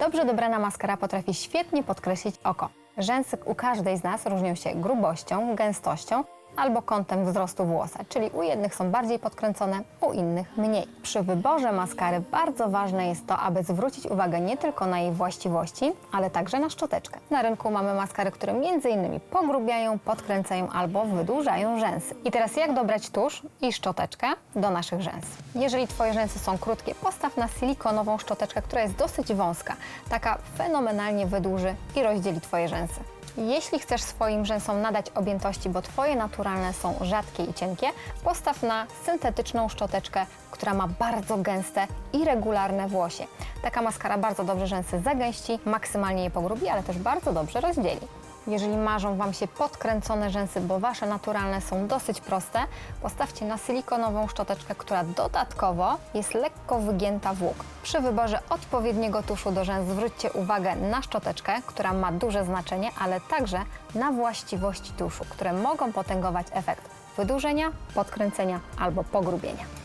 Dobrze dobrana maskara potrafi świetnie podkreślić oko. Rzęsy u każdej z nas różnią się grubością, gęstością albo kątem wzrostu włosa, czyli u jednych są bardziej podkręcone, u innych mniej. Przy wyborze maskary bardzo ważne jest to, aby zwrócić uwagę nie tylko na jej właściwości, ale także na szczoteczkę. Na rynku mamy maskary, które m.in. pogrubiają, podkręcają albo wydłużają rzęsy. I teraz jak dobrać tusz i szczoteczkę do naszych rzęs? Jeżeli Twoje rzęsy są krótkie, postaw na silikonową szczoteczkę, która jest dosyć wąska. Taka fenomenalnie wydłuży i rozdzieli Twoje rzęsy. Jeśli chcesz swoim rzęsom nadać objętości, bo Twoje naturalne są rzadkie i cienkie, postaw na syntetyczną szczoteczkę, która ma bardzo gęste i regularne włosie. Taka maskara bardzo dobrze rzęsy zagęści, maksymalnie je pogrubi, ale też bardzo dobrze rozdzieli. Jeżeli marzą Wam się podkręcone rzęsy, bo Wasze naturalne są dosyć proste, postawcie na silikonową szczoteczkę, która dodatkowo jest lekko wygięta w łuk. Przy wyborze odpowiedniego tuszu do rzęs zwróćcie uwagę na szczoteczkę, która ma duże znaczenie, ale także na właściwości tuszu, które mogą potęgować efekt wydłużenia, podkręcenia albo pogrubienia.